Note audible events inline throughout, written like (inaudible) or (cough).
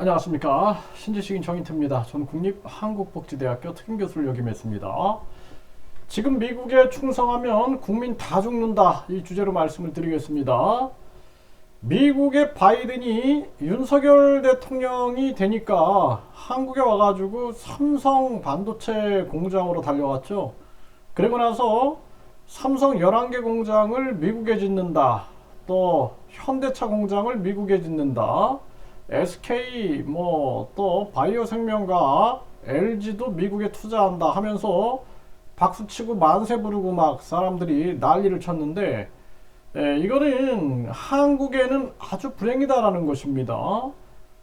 안녕하십니까 신지식인 정인태입니다. 전 국립한국복지대학교 특임교수를 역임했습니다. 지금 미국에 충성하면 국민 다 죽는다 이 주제로 말씀을 드리겠습니다. 미국의 바이든이 윤석열 대통령이 되니까 한국에 와가지고 삼성 반도체 공장으로 달려왔죠. 그리고 나서 삼성 11개 공장을 미국에 짓는다. 또 현대차 공장을 미국에 짓는다. SK 뭐 또 바이오 생명과 LG도 미국에 투자한다 하면서 박수치고 만세 부르고 막 사람들이 난리를 쳤는데 에, 이거는 한국에는 아주 불행이다라는 것입니다.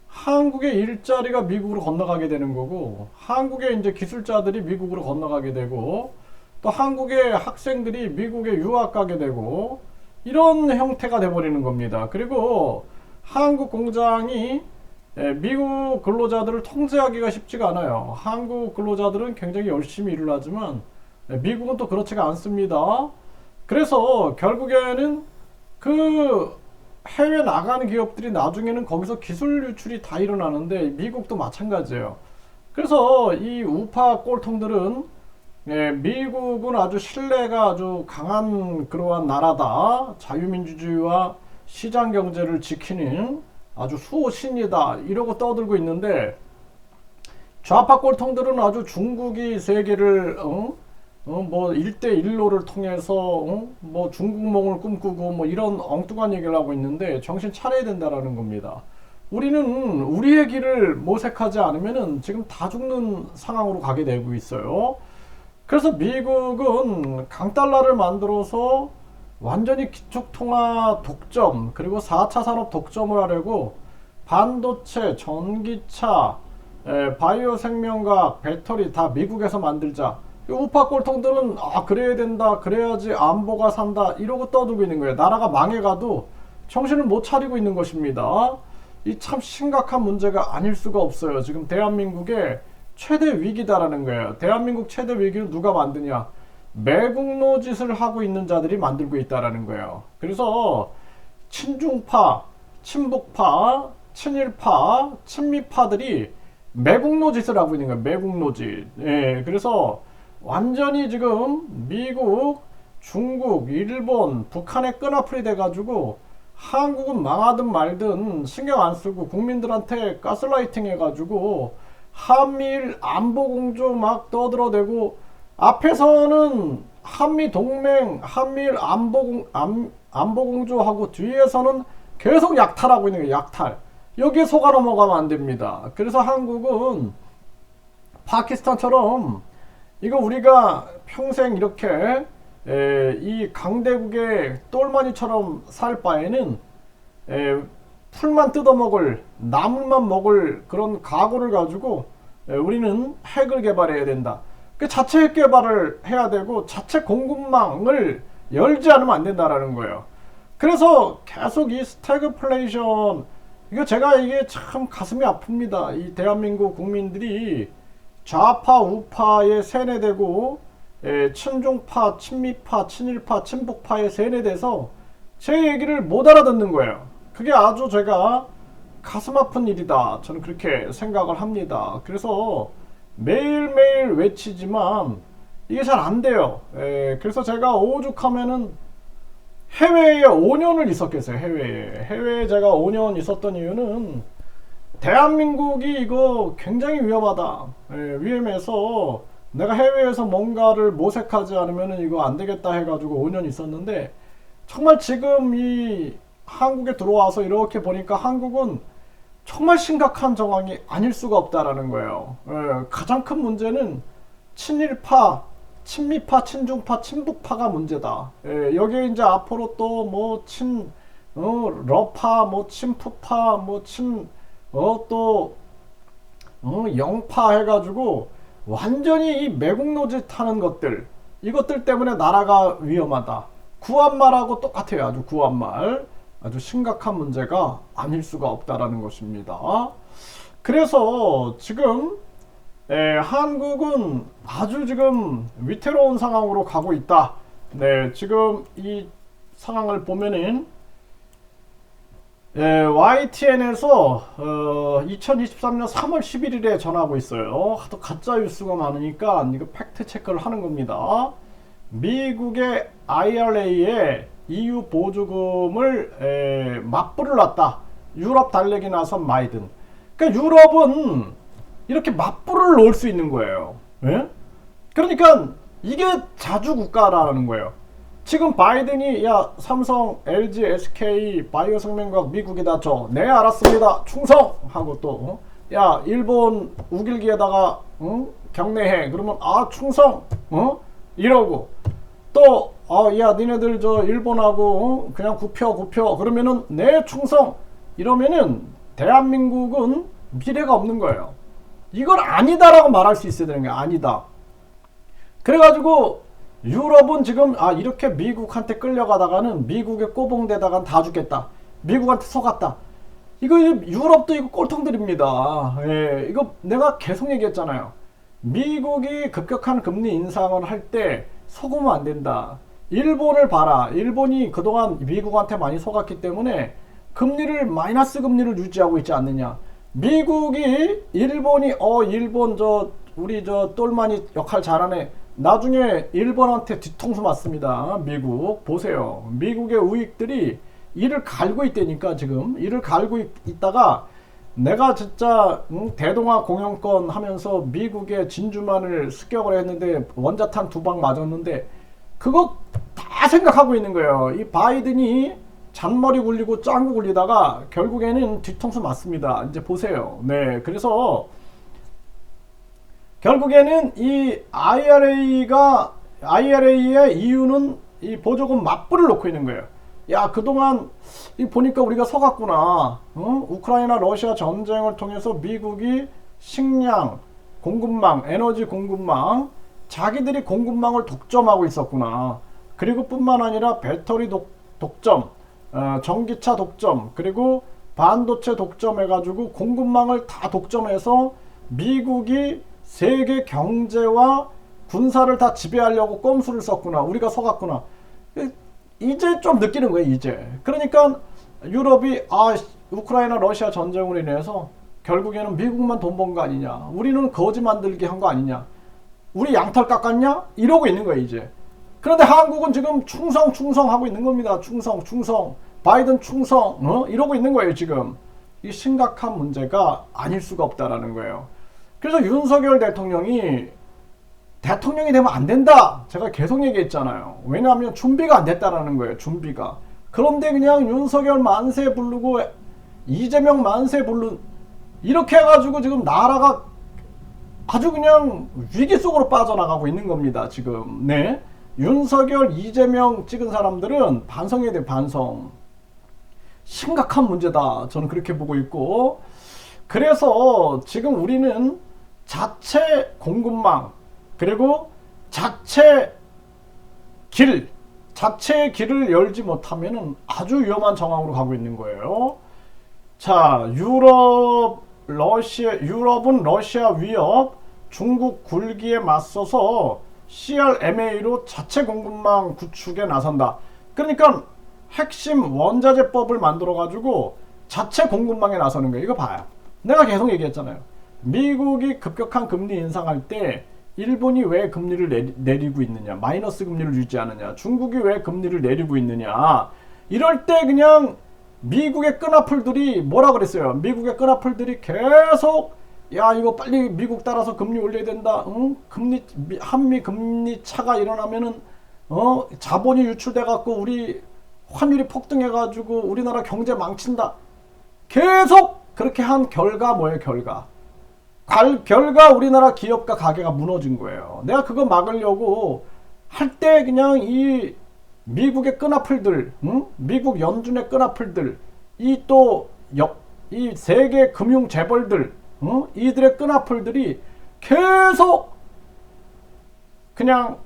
한국의 일자리가 미국으로 건너가게 되는 거고 한국의 이제 기술자들이 미국으로 건너가게 되고 또 한국의 학생들이 미국에 유학 가게 되고 이런 형태가 돼 버리는 겁니다. 그리고 한국 공장이 예, 미국 근로자들을 통제하기가 쉽지가 않아요. 한국 근로자들은 굉장히 열심히 일을 하지만 예, 미국은 또 그렇지가 않습니다. 그래서 결국에는 그 해외 나가는 기업들이 나중에는 거기서 기술 유출이 다 일어나는데 미국도 마찬가지예요. 그래서 이 우파 꼴통들은 예, 미국은 아주 신뢰가 아주 강한 그러한 나라다. 자유민주주의와 시장 경제를 지키는 아주 수호신이다. 이러고 떠들고 있는데 좌파 꼴통들은 아주 중국이 세계를 어? 어, 뭐 1대1로를 통해서 어? 뭐 중국몽을 꿈꾸고 뭐 이런 엉뚱한 얘기를 하고 있는데 정신 차려야 된다라는 겁니다. 우리는 우리의 길을 모색하지 않으면은 지금 다 죽는 상황으로 가게 되고 있어요. 그래서 미국은 강달러를 만들어서 완전히 기축통화 독점 그리고 4차 산업 독점을 하려고 반도체, 전기차, 에, 바이오 생명과학, 배터리 다 미국에서 만들자. 이 우파 꼴통들은 아 그래야 된다, 그래야지 안보가 산다 이러고 떠들고 있는 거예요. 나라가 망해가도 정신을 못 차리고 있는 것입니다. 이 참 심각한 문제가 아닐 수가 없어요. 지금 대한민국의 최대 위기다라는 거예요. 대한민국 최대 위기를 누가 만드냐? 매국노 짓을 하고 있는 자들이 만들고 있다라는 거예요. 그래서 친중파, 친북파, 친일파, 친미파들이 매국노 짓을 하고 있는 거예요. 매국노 짓. 예, 그래서 완전히 지금 미국, 중국, 일본, 북한에 끈앞풀이 돼가지고 한국은 망하든 말든 신경 안 쓰고 국민들한테 가스라이팅 해가지고 한미일 안보 공조 막 떠들어대고 앞에서는 한미 동맹, 한미일 안보 공, 안, 안보 공조하고 뒤에서는 계속 약탈하고 있는 거예요. 약탈. 여기에 속아 넘어가면 안 됩니다. 그래서 한국은 파키스탄처럼 이거 우리가 평생 이렇게 에, 이 강대국의 똘마니처럼 살 바에는 에, 풀만 뜯어먹을 나물만 먹을 그런 각오를 가지고 에, 우리는 핵을 개발해야 된다. 그 자체 핵 개발을 해야 되고 자체 공급망을 열지 않으면 안 된다라는 거예요. 그래서 계속 이 스태그플레이션 이거 제가 이게 참 가슴이 아픕니다. 이 대한민국 국민들이 좌파 우파에 세뇌되고 에, 친중파, 친미파, 친일파, 친북파에 세뇌돼서 제 얘기를 못 알아듣는 거예요. 그게 아주 제가 가슴 아픈 일이다. 저는 그렇게 생각을 합니다. 그래서 매일매일 외치지만 이게 잘 안 돼요. 에, 그래서 제가 오죽하면은 해외에 5년을 있었겠어요. 해외에. 해외에 제가 5년 있었던 이유는 대한민국이 이거 굉장히 위험하다. 에, 위험해서 내가 해외에서 뭔가를 모색하지 않으면 이거 안 되겠다 해가지고 5년 있었는데 정말 지금 이 한국에 들어와서 이렇게 보니까 한국은 정말 심각한 정황이 아닐 수가 없다라는 거예요. 예, 가장 큰 문제는 친일파, 친미파, 친중파, 친북파가 문제다. 예, 여기에 이제 앞으로 또 뭐 친, 어, 러파, 뭐 친푸파, 뭐 친, 어, 또, 어, 영파 해가지고 완전히 이 매국노짓 하는 것들, 이것들 때문에 나라가 위험하다. 구한말하고 똑같아요. 아주 구한말. 아주 심각한 문제가 아닐 수가 없다라는 것입니다. 그래서 지금 에, 한국은 아주 지금 위태로운 상황으로 가고 있다. 네, 지금 이 상황을 보면은 예, YTN에서 어, 2023년 3월 11일에 전하고 있어요. 하도 가짜 뉴스가 많으니까 이거 팩트 체크를 하는 겁니다. 미국의 IRA에 EU 보조금을 에, 맞불을 놨다. 유럽 달래기 나선 마이든. 그러니까 유럽은 이렇게 맞불을 놓을 수 있는 거예요. 예? 그러니까 이게 자주 국가라는 거예요. 지금 바이든이 야 삼성, LG, SK, 바이오 생명과학 미국이다 줘. 네 알았습니다. 충성 하고 또 야 일본 우길기에다가 응? 경례해. 그러면 아 충성 어 이러고 또 어, 야 니네들 저 일본하고 어? 그냥 굽혀 굽혀 그러면은 네 충성 이러면은 대한민국은 미래가 없는 거예요. 이걸 아니다라고 말할 수 있어야 되는 게 아니다. 그래가지고 유럽은 지금 아 이렇게 미국한테 끌려가다가는 미국에 꼬봉대다간 다 죽겠다. 미국한테 속았다. 이거 유럽도 이거 꼴통들입니다. 예, 이거 내가 계속 얘기했잖아요. 미국이 급격한 금리 인상을 할 때 속으면 안 된다. 일본을 봐라. 일본이 그동안 미국한테 많이 속았기 때문에 금리를 마이너스 금리를 유지하고 있지 않느냐. 미국이 일본이 어 일본 저 우리 저 똘마니 역할 잘하네. 나중에 일본한테 뒤통수 맞습니다. 미국 보세요. 미국의 우익들이 이를 갈고 있다니까 지금 이를 갈고 있, 있다가 내가 진짜 응? 대동아 공영권 하면서 미국의 진주만을 습격을 했는데 원자탄 두 방 맞았는데 그거 다 생각하고 있는 거예요. 이 바이든이 잔머리 굴리고 짱구 굴리다가 결국에는 뒤통수 맞습니다. 이제 보세요. 네, 그래서 결국에는 이 IRA가 IRA의 이유는 이 보조금 맞불을 놓고 있는 거예요. 야 그동안 이 보니까 우리가 서갔구나. 어? 우크라이나 러시아 전쟁을 통해서 미국이 식량 공급망, 에너지 공급망, 자기들이 공급망을 독점하고 있었구나. 그리고 뿐만 아니라 배터리 독, 독점, 어, 전기차 독점, 그리고 반도체 독점해가지고 공급망을 다 독점해서 미국이 세계 경제와 군사를 다 지배하려고 꼼수를 썼구나. 우리가 속았구나. 이제 좀 느끼는 거예요, 이제. 그러니까 유럽이 아, 우크라이나 러시아 전쟁으로 인해서 결국에는 미국만 돈 번 거 아니냐. 우리는 거지 만들기 한 거 아니냐. 우리 양털 깎았냐? 이러고 있는 거예요, 이제. 그런데 한국은 지금 충성 충성 하고 있는 겁니다. 충성 충성. 바이든 충성. 어? 이러고 있는 거예요, 지금. 이 심각한 문제가 아닐 수가 없다라는 거예요. 그래서 윤석열 대통령이 대통령이 되면 안 된다. 제가 계속 얘기했잖아요. 왜냐하면 준비가 안 됐다라는 거예요. 준비가. 그런데 그냥 윤석열 만세 부르고 이재명 만세 부르 이렇게 해가지고 지금 나라가 아주 그냥 위기 속으로 빠져나가고 있는 겁니다. 지금 네 윤석열 이재명 찍은 사람들은 반성해야 돼 반성. 심각한 문제다. 저는 그렇게 보고 있고 그래서 지금 우리는 자체 공급망 그리고 자체 길 자체 길을 열지 못하면 아주 위험한 정황으로 가고 있는 거예요. 자, 유럽 러시아 유럽은 러시아 위협, 중국 굴기에 맞서서 CRMA로 자체 공급망 구축에 나선다. 그러니까 핵심 원자재법을 만들어 가지고 자체 공급망에 나서는 거예요. 이거 봐요. 내가 계속 얘기했잖아요. 미국이 급격한 금리 인상할 때 일본이 왜 금리를 내리, 고 있느냐 마이너스 금리를 유지하느냐 중국이 왜 금리를 내리고 있느냐 이럴 때 그냥 미국의 끈아풀들이 뭐라 그랬어요 미국의 끈아풀들이 계속 야 이거 빨리 미국 따라서 금리 올려야 된다 응? 금리 한미 금리 차가 일어나면은 어 자본이 유출돼 갖고 우리 환율이 폭등해 가지고 우리나라 경제 망친다 계속 그렇게 한 결과 뭐예요 결과 갈, 결과 우리나라 기업과 가게가 무너진 거예요. 내가 그거 막으려고 할 때 그냥 이 미국의 끈아풀들, 응? 미국 연준의 끈아풀들, 이또이 세계 금융 재벌들, 응? 이들의 끈아풀들이 계속 그냥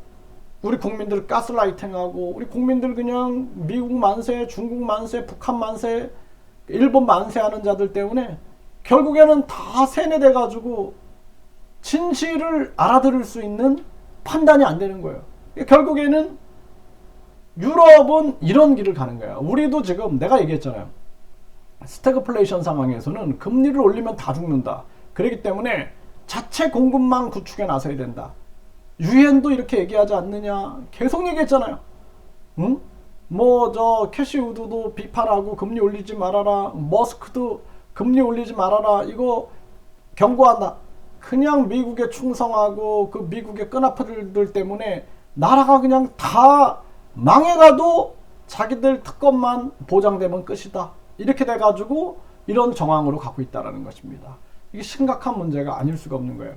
우리 국민들 가스라이팅하고 우리 국민들 그냥 미국 만세, 중국 만세, 북한 만세, 일본 만세하는 자들 때문에 결국에는 다 세뇌돼 가지고 진실을 알아들을 수 있는 판단이 안 되는 거예요. 결국에는 유럽은 이런 길을 가는 거야. 우리도 지금 내가 얘기했잖아요. 스태그플레이션 상황에서는 금리를 올리면 다 죽는다. 그렇기 때문에 자체 공급망 구축에 나서야 된다. 유엔도 이렇게 얘기하지 않느냐? 계속 얘기했잖아요. 응? 뭐 저 캐시우드도 비판하고 금리 올리지 말아라. 머스크도 금리 올리지 말아라. 이거 경고한다. 그냥 미국에 충성하고 그 미국의 끈아풀들 때문에 나라가 그냥 다 망해가도 자기들 특권만 보장되면 끝이다. 이렇게 돼가지고 이런 정황으로 갖고 있다라는 것입니다. 이게 심각한 문제가 아닐 수가 없는 거예요.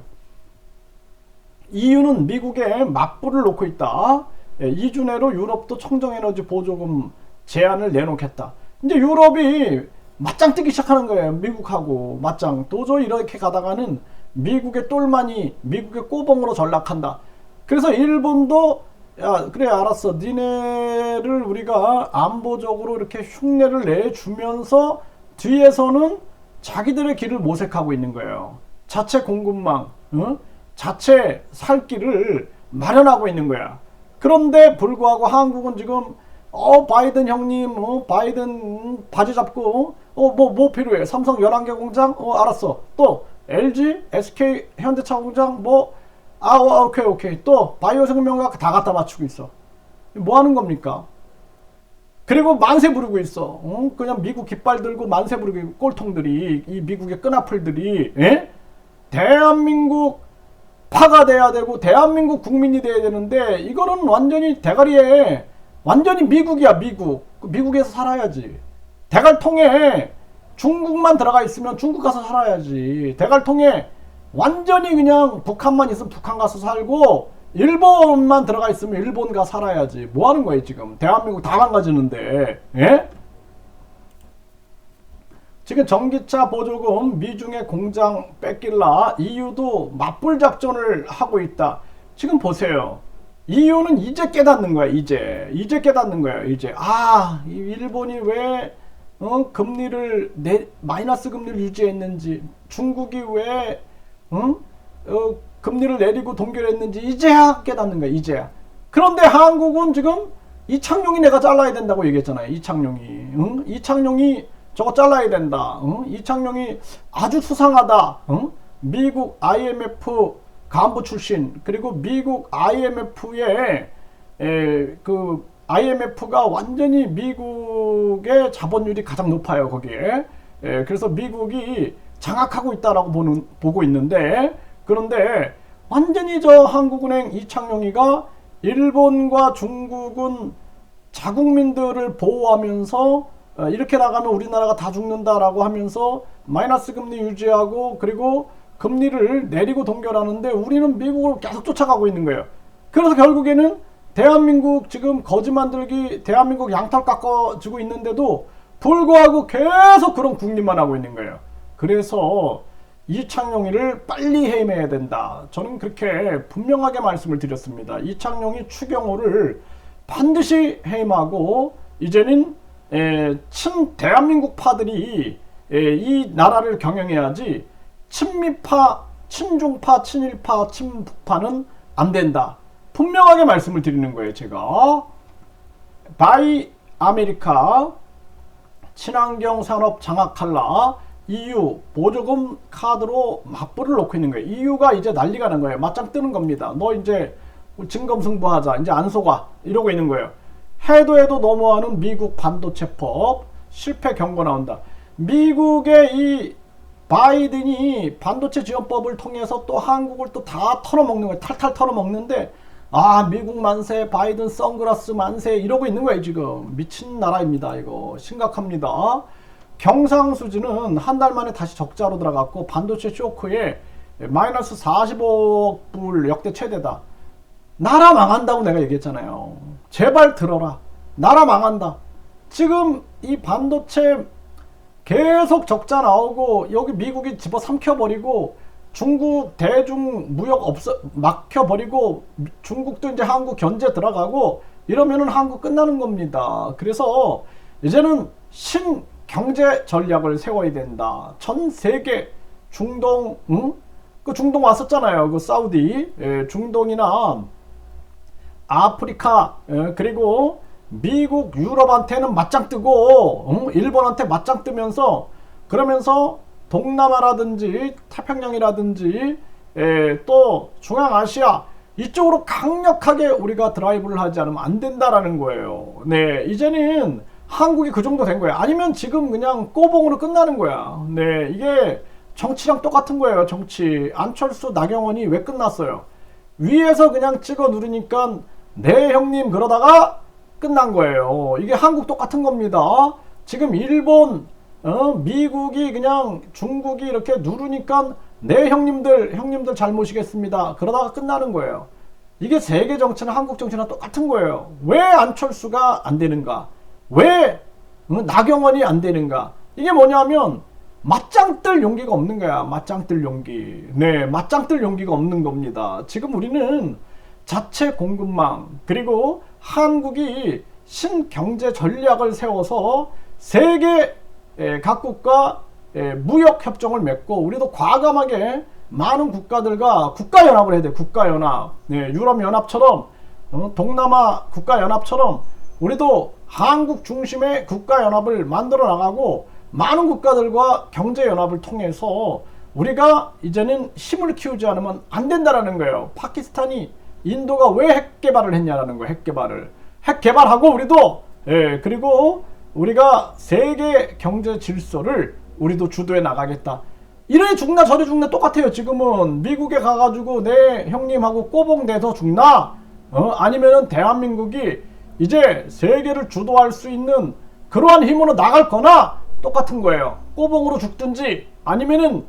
EU는 미국에 맞불을 놓고 있다. 예, 2주 내로 유럽도 청정에너지 보조금 제한을 내놓겠다. 이제 유럽이 맞짱 뜨기 시작하는 거예요. 미국하고 맞짱. 도저히 이렇게 가다가는 미국의 똘마니, 미국의 꼬봉으로 전락한다. 그래서 일본도 야 그래 알았어. 니네를 우리가 안보적으로 이렇게 흉내를 내주면서 뒤에서는 자기들의 길을 모색하고 있는 거예요. 자체 공급망, 응? 자체 살 길을 마련하고 있는 거야. 그런데 불구하고 한국은 지금 어 바이든 형님 어 바이든 바지 잡고 어뭐뭐 뭐 필요해 삼성 11개 공장 어 알았어 또 LG SK 현대차 공장 뭐 아 오케이 오케이. 또 바이오 생명과학 다 갖다 맞추고 있어. 뭐 하는 겁니까? 그리고 만세 부르고 있어. 어? 그냥 미국 깃발 들고 만세 부르고 있고 꼴통들이 이 미국의 끈아풀들이 에? 대한민국 파가 돼야 되고 대한민국 국민이 돼야 되는데 이거는 완전히 대가리에 완전히 미국이야 미국. 그 미국에서 살아야지. 대갈통에 중국만 들어가 있으면 중국 가서 살아야지. 대갈통에 완전히 그냥 북한만 있으면 북한 가서 살고 일본만 들어가 있으면 일본 가 살아야지. 뭐 하는 거예요 지금? 대한민국 다 망가지는데 예? 지금 전기차 보조금 미중의 공장 뺏길라 EU도 맞불 작전을 하고 있다. 지금 보세요. EU는 이제 깨닫는 거야 이제. 이제 깨닫는 거야 이제. 아 일본이 왜 어, 금리를 내, 마이너스 금리를 유지했는지. 중국이 왜 응? 어, 금리를 내리고 동결했는지 이제야 깨닫는 거야 이제야 그런데 한국은 지금 이창용이 내가 잘라야 된다고 얘기했잖아요 이창용이 응? 이창용이 저거 잘라야 된다 응? 이창용이 아주 수상하다 응? 미국 IMF 간부 출신 그리고 미국 IMF의 에, 그 IMF가 완전히 미국의 자본율이 가장 높아요 거기에 에, 그래서 미국이 장악하고 있다라고 보는 보고 있는데 그런데 완전히 저 한국은행 이창용이가 일본과 중국은 자국민들을 보호하면서 어, 이렇게 나가면 우리나라가 다 죽는다라고 하면서 마이너스 금리 유지하고 그리고 금리를 내리고 동결하는데 우리는 미국을 계속 쫓아가고 있는 거예요. 그래서 결국에는 대한민국 지금 거지 만들기 대한민국 양털 깎아주고 있는데도 불구하고 계속 그런 국립만 하고 있는 거예요. 그래서 이창용이를 빨리 해임해야 된다. 저는 그렇게 분명하게 말씀을 드렸습니다. 이창용이 추경호를 반드시 해임하고 이제는 에, 친 대한민국 파들이 에, 이 나라를 경영해야지 친미파, 친중파, 친일파, 친북파는 안 된다. 분명하게 말씀을 드리는 거예요, 제가. 바이 아메리카 친환경 산업 장악 칼라 EU 보조금 카드로 맞불을 놓고 있는 거예요. EU가 이제 난리가 난 거예요. 맞짱 뜨는 겁니다. 너 이제 진검승부하자. 이제 안 속아. 이러고 있는 거예요. 해도 해도 넘어가는 미국 반도체법 실패 경고 나온다. 미국의 이 바이든이 반도체 지원법을 통해서 또 한국을 또 다 털어먹는 거예요. 탈탈 털어먹는데 아 미국 만세 바이든 선글라스 만세 이러고 있는 거예요 지금 미친 나라입니다 이거 심각합니다 경상수지는 한 달 만에 다시 적자로 들어갔고 반도체 쇼크에 마이너스 45억 불 역대 최대다. 나라 망한다고 내가 얘기했잖아요. 제발 들어라. 나라 망한다. 지금 이 반도체 계속 적자 나오고 여기 미국이 집어 삼켜버리고 중국 대중 무역 없어 막혀버리고 중국도 이제 한국 견제 들어가고 이러면은 한국 끝나는 겁니다. 그래서 이제는 신 경제 전략을 세워야 된다. 전 세계 중동, 응? 그 중동 왔었잖아요. 그 사우디, 예, 중동이나 아프리카, 예, 그리고 미국, 유럽한테는 맞짱 뜨고 응? 일본한테 맞짱 뜨면서 그러면서 동남아라든지 태평양이라든지 에, 또 중앙아시아 이쪽으로 강력하게 우리가 드라이브를 하지 않으면 안 된다라는 거예요. 네, 이제는 한국이 그 정도 된 거야. 아니면 지금 그냥 꼬봉으로 끝나는 거야. 네, 이게 정치랑 똑같은 거예요. 정치. 안철수, 나경원이 왜 끝났어요? 위에서 그냥 찍어 누르니까 네 형님 그러다가 끝난 거예요. 이게 한국 똑같은 겁니다. 지금 일본, 어, 미국이 그냥 중국이 이렇게 누르니까 네 형님들 형님들 잘 모시겠습니다. 그러다가 끝나는 거예요. 이게 세계 정치나 한국 정치나 똑같은 거예요. 왜 안철수가 안 되는가? 왜 어, 나경원이 안 되는가? 이게 뭐냐면 맞짱 뜰 용기가 없는 거야. 맞짱 뜰 용기. 네, 맞짱 뜰 용기가 없는 겁니다. 지금 우리는 자체 공급망 그리고 한국이 신경제 전략을 세워서 세계 에, 각국과 에, 무역 협정을 맺고 우리도 과감하게 많은 국가들과 국가 연합을 해야 돼. 국가 연합. 네, 유럽 연합처럼 어, 동남아 국가 연합처럼 우리도 한국 중심의 국가 연합을 만들어 나가고 많은 국가들과 경제 연합을 통해서 우리가 이제는 힘을 키우지 않으면 안 된다라는 거예요. 파키스탄이 인도가 왜 핵 개발을 했냐라는 거예요. 핵 개발을. 핵 개발하고 우리도 예, 그리고 우리가 세계 경제 질서를 우리도 주도해 나가겠다. 이래 죽나 저래 죽나 똑같아요. 지금은 미국에 가가지고 내 형님하고 꼬봉 내서 죽나? 어? 아니면은 대한민국이 이제 세계를 주도할 수 있는 그러한 힘으로 나갈 거나 똑같은 거예요. 꼬봉으로 죽든지 아니면은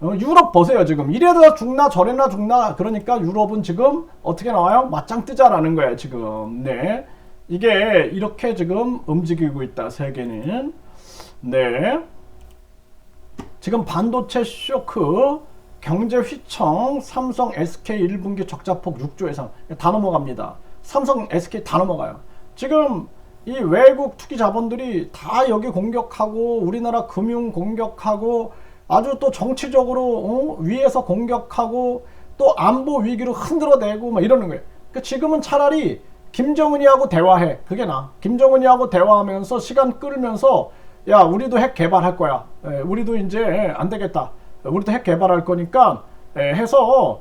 어, 유럽 보세요 지금. 이래다 죽나 저래나 죽나 그러니까 유럽은 지금 어떻게 나와요? 맞짱 뜨자라는 거예요 지금. 네. 이게 이렇게 지금 움직이고 있다 세계는. 네. 지금 반도체 쇼크 경제 휘청 삼성 SK 1분기 적자폭 6조 예상. 다 넘어갑니다 삼성 SK 다 넘어가요 지금 이 외국 투기 자본들이 다 여기 공격하고 우리나라 금융 공격하고 아주 또 정치적으로 어? 위에서 공격하고 또 안보 위기로 흔들어내고 막 이러는 거예요. 그러니까 지금은 차라리 김정은이하고 대화해. 그게 나. 김정은이하고 대화하면서 시간 끌면서 야 우리도 핵 개발할 거야. 에, 우리도 이제 안 되겠다. 우리도 핵 개발할 거니까 에, 해서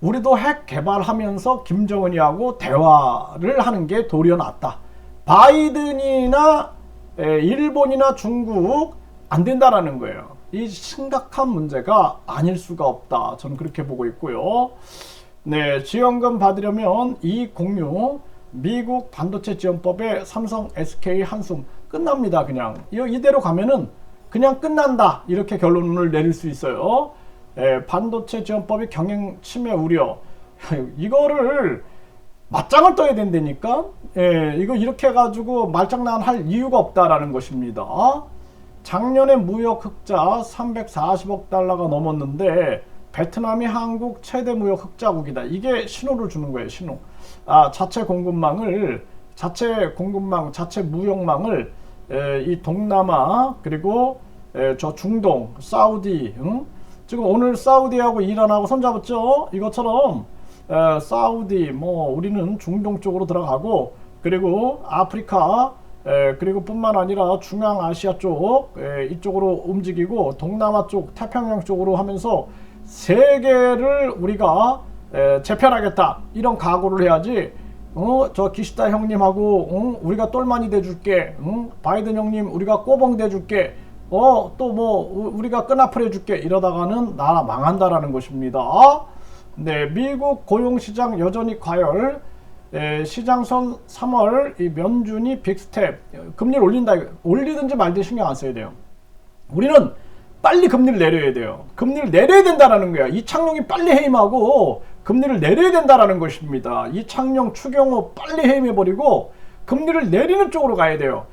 우리도 핵 개발하면서 김정은이하고 대화를 하는 게 도리어 낫다. 바이든이나 에, 일본이나 중국 안 된다라는 거예요. 이 심각한 문제가 아닐 수가 없다. 저는 그렇게 보고 있고요. 네, 지원금 받으려면 이익 공유 미국 반도체 지원법에 삼성, SK, 한숨 끝납니다. 그냥 이 이대로 가면은 그냥 끝난다 이렇게 결론을 내릴 수 있어요. 에, 반도체 지원법이 경영 침해 우려 (laughs) 이거를 맞짱을 떠야 된다니까. 예, 이거 이렇게 해가지고 말장난 할 이유가 없다라는 것입니다. 작년에 무역 흑자 340억 달러가 넘었는데 베트남이 한국 최대 무역 흑자국이다. 이게 신호를 주는 거예요. 신호. 아 자체 공급망을 자체 공급망, 자체 무역망을 에, 이 동남아 그리고 에, 저 중동, 사우디, 응? 지금 오늘 사우디하고 이란하고 손잡았죠. 이것처럼 에, 사우디, 뭐 우리는 중동 쪽으로 들어가고 그리고 아프리카 에, 그리고 뿐만 아니라 중앙아시아 쪽 에, 이쪽으로 움직이고 동남아 쪽 태평양 쪽으로 하면서 세계를 우리가 에, 재편하겠다 이런 각오를 해야지 어, 저 기시다 형님하고 응? 우리가 똘마니 대줄게 응? 바이든 형님 우리가 꼬봉 대줄게 어, 또 뭐 우리가 끈앞을 해줄게 이러다가는 나라 망한다라는 것입니다 네 미국 고용시장 여전히 과열 에, 시장선 3월 이 면준이 빅스텝 금리를 올린다 올리든지 말든지 신경 안 써야 돼요. 우리는 빨리 금리를 내려야 돼요. 금리를 내려야 된다라는 거야. 이창용이 빨리 해임하고 금리를 내려야 된다라는 것입니다. 이창용, 추경호 빨리 해임해 버리고 금리를 내리는 쪽으로 가야 돼요.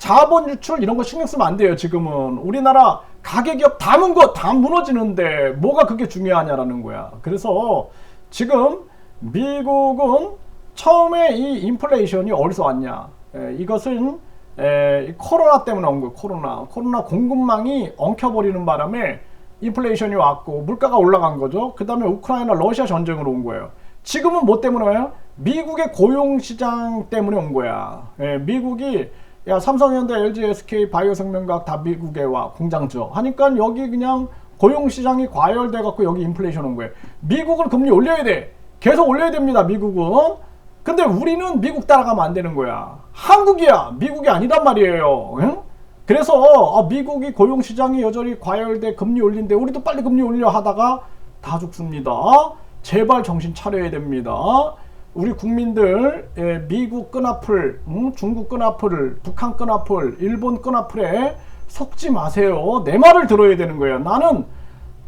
자본 유출 이런 거 신경 쓰면 안 돼요. 지금은 우리나라 가계 기업 담은 거다 무너지는데 뭐가 그게 중요하냐라는 거야. 그래서 지금 미국은 처음에 이 인플레이션이 어디서 왔냐? 에, 이것은 에, 코로나 때문에 온 거예요. 코로나. 코로나 공급망이 엉켜버리는 바람에 인플레이션이 왔고 물가가 올라간 거죠. 그 다음에 우크라이나 러시아 전쟁으로 온 거예요. 지금은 뭐 때문에 와요? 미국의 고용 시장 때문에 온 거야. 예, 미국이 야 삼성현대, LG, SK, 바이오생명과학 다 미국에 와 공장 져 하니까 여기 그냥 고용시장이 과열돼 갖고 여기 인플레이션 온 거예요. 미국은 금리 올려야 돼. 계속 올려야 됩니다. 미국은. 근데 우리는 미국 따라가면 안 되는 거야. 한국이야. 미국이 아니란 말이에요. 응? 그래서 아, 미국이 고용시장이 여전히 과열돼 금리 올린데 우리도 빨리 금리 올려 하다가 다 죽습니다. 제발 정신 차려야 됩니다. 우리 국민들 예, 미국 끈앞을, 음, 중국 끈앞을, 북한 끈앞을, 일본 끈앞을에 속지 마세요. 내 말을 들어야 되는 거예요. 나는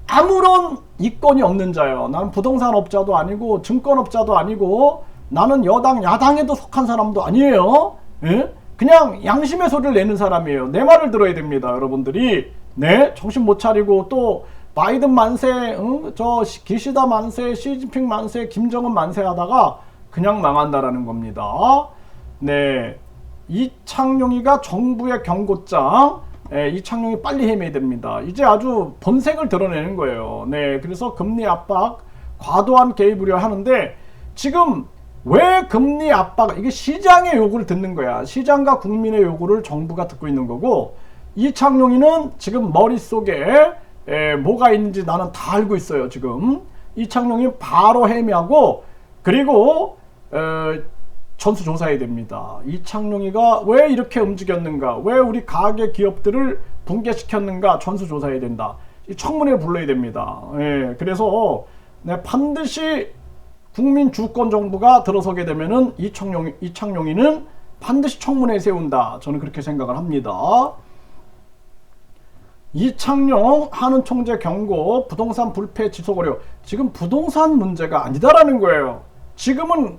아무런 이권이 없는 자예요. 나는 부동산 업자도 아니고 증권업자도 아니고 나는 여당 야당에도 속한 사람도 아니에요. 예? 그냥 양심의 소리를 내는 사람이에요. 내 말을 들어야 됩니다, 여러분들이. 네, 정신 못 차리고 또 바이든 만세, 응? 저 시- 기시다 만세, 시진핑 만세, 김정은 만세 하다가 그냥 망한다라는 겁니다. 네, 이창용이가 정부의 경고장. 예, 이창용이 빨리 헤매야 됩니다. 이제 아주 본색을 드러내는 거예요. 네, 그래서 금리 압박, 과도한 개입을 하는데 지금 왜 금리 압박 이게 시장의 요구를 듣는 거야. 시장과 국민의 요구를 정부가 듣고 있는 거고 이창용이는 지금 머릿속에 에, 뭐가 있는지 나는 다 알고 있어요. 지금 이창용이 바로 헤매하고 그리고 에, 전수조사해야 됩니다. 이창용이가 왜 이렇게 움직였는가? 왜 우리 가계 기업들을 붕괴시켰는가? 전수조사해야 된다. 이 청문회를 불러야 됩니다. 예, 그래서 네, 반드시 국민 주권 정부가 들어서게 되면은 이창용 이창용이는 반드시 청문회에 세운다. 저는 그렇게 생각을 합니다. 이창용 한은 총재 경고 부동산 불패 지속 어려 지금 부동산 문제가 아니다라는 거예요. 지금은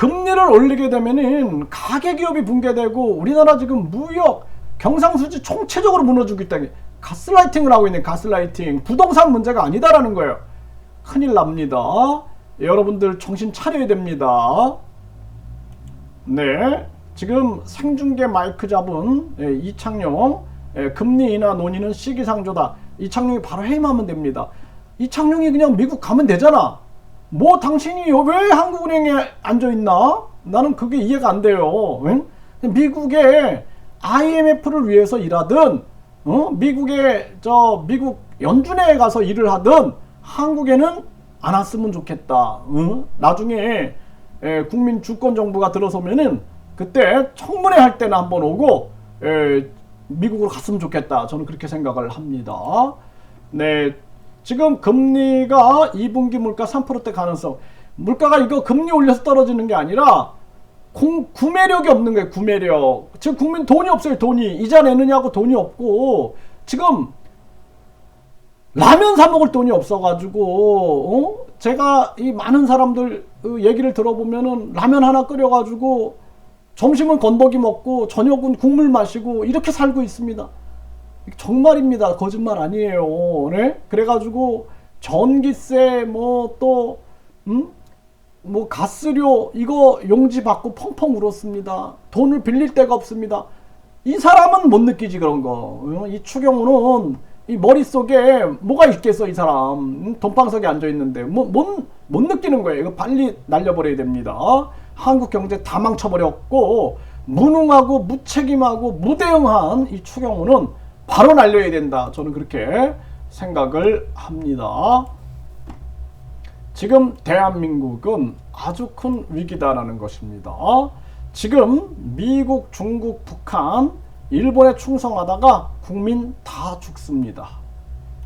금리를 올리게 되면은 가계 기업이 붕괴되고 우리나라 지금 무역 경상수지 총체적으로 무너지고 있다. 가스라이팅을 하고 있는 가스라이팅 부동산 문제가 아니다라는 거예요. 큰일 납니다. 여러분들 정신 차려야 됩니다. 네, 지금 생중계 마이크 잡은 예, 이창용 예, 금리 인하 논의는 시기상조다. 이창용이 바로 해임하면 됩니다. 이창용이 그냥 미국 가면 되잖아. 뭐 당신이 왜 한국은행에 앉아 있나? 나는 그게 이해가 안 돼요. 응? 미국의 IMF를 위해서 일하든, 어? 미국의 저 미국 연준회에 가서 일을 하든 한국에는 안 왔으면 좋겠다. 응? 나중에 에, 국민 주권 정부가 들어서면은 그때 청문회 할 때는 한번 오고 에, 미국으로 갔으면 좋겠다. 저는 그렇게 생각을 합니다. 네. 지금 금리가 2분기 물가 3%대 가능성. 물가가 이거 금리 올려서 떨어지는 게 아니라 공, 구매력이 없는 거예요. 구매력. 지금 국민 돈이 없어요. 돈이 이자 내느냐고 돈이 없고 지금 라면 사 먹을 돈이 없어가지고 어? 제가 이 많은 사람들 그 얘기를 들어보면은 라면 하나 끓여가지고 점심은 건더기 먹고 저녁은 국물 마시고 이렇게 살고 있습니다. 정말입니다. 거짓말 아니에요. 네? 그래가지고 전기세 뭐또 음? 뭐 가스료 이거 용지 받고 펑펑 울었습니다. 돈을 빌릴 데가 없습니다. 이 사람은 못 느끼지 그런 거. 어? 이 추경호는 이 머릿속에 뭐가 있겠어 이 사람. 음? 돈방석에 앉아 있는데 뭐못 못 느끼는 거예요. 이거 빨리 날려버려야 됩니다. 한국 경제 다 망쳐버렸고 무능하고 무책임하고 무대응한 이 추경호는 바로 날려야 된다. 저는 그렇게 생각을 합니다. 지금 대한민국은 아주 큰 위기다라는 것입니다. 지금 미국, 중국, 북한, 일본에 충성하다가 국민 다 죽습니다.